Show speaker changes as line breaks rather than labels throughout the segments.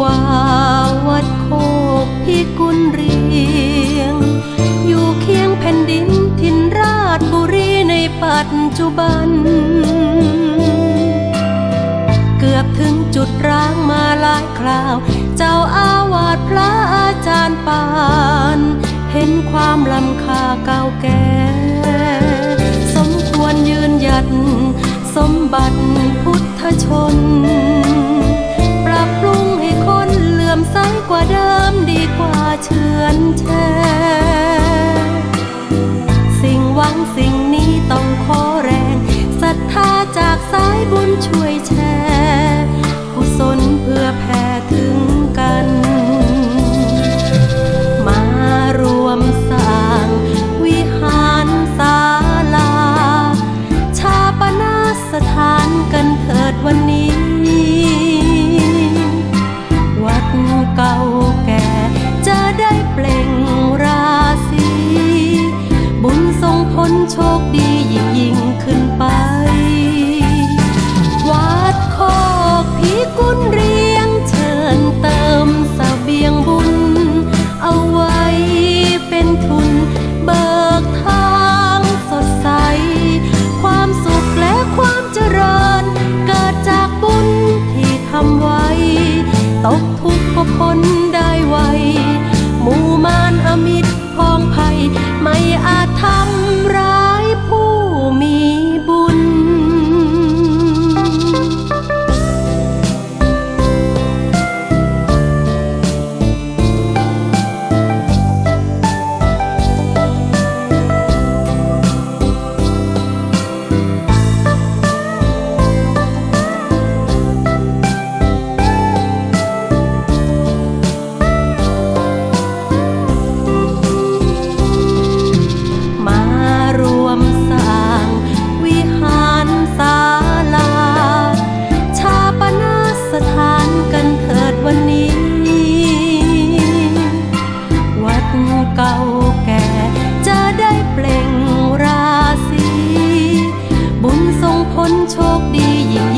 กว่าวัดโคกพิกุลเรียง อยู่เคียงแผ่นดินทินราชบุรีในปัจจุบัน เกือบถึงจุดร้างมาหลายคราว เจ้าอาวาสพระอาจารย์ปาน เห็นความลำคาเก่าแก่สมควรยืนหยัด สมบัติพุทธชน สายบุญช่วยแชร์กุศลเพื่อแผ่ถึงกัน มารวมสร้าง วิหารศาลา ชาปนาสถานกันเถิดวันนี้ วัดเก่าแก่จะได้เปล่งราศีบุญทรงผลโชคดียิ่งยิ่ง ก็พ้นได้ไวหมู่มานอมิตรพองภัยไม่อาจทำ ล่งร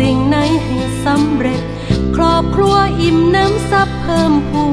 สิ่งไหนให้สำเร็จ ครอบครัวอิ่มน้ำซับเพิ่มพู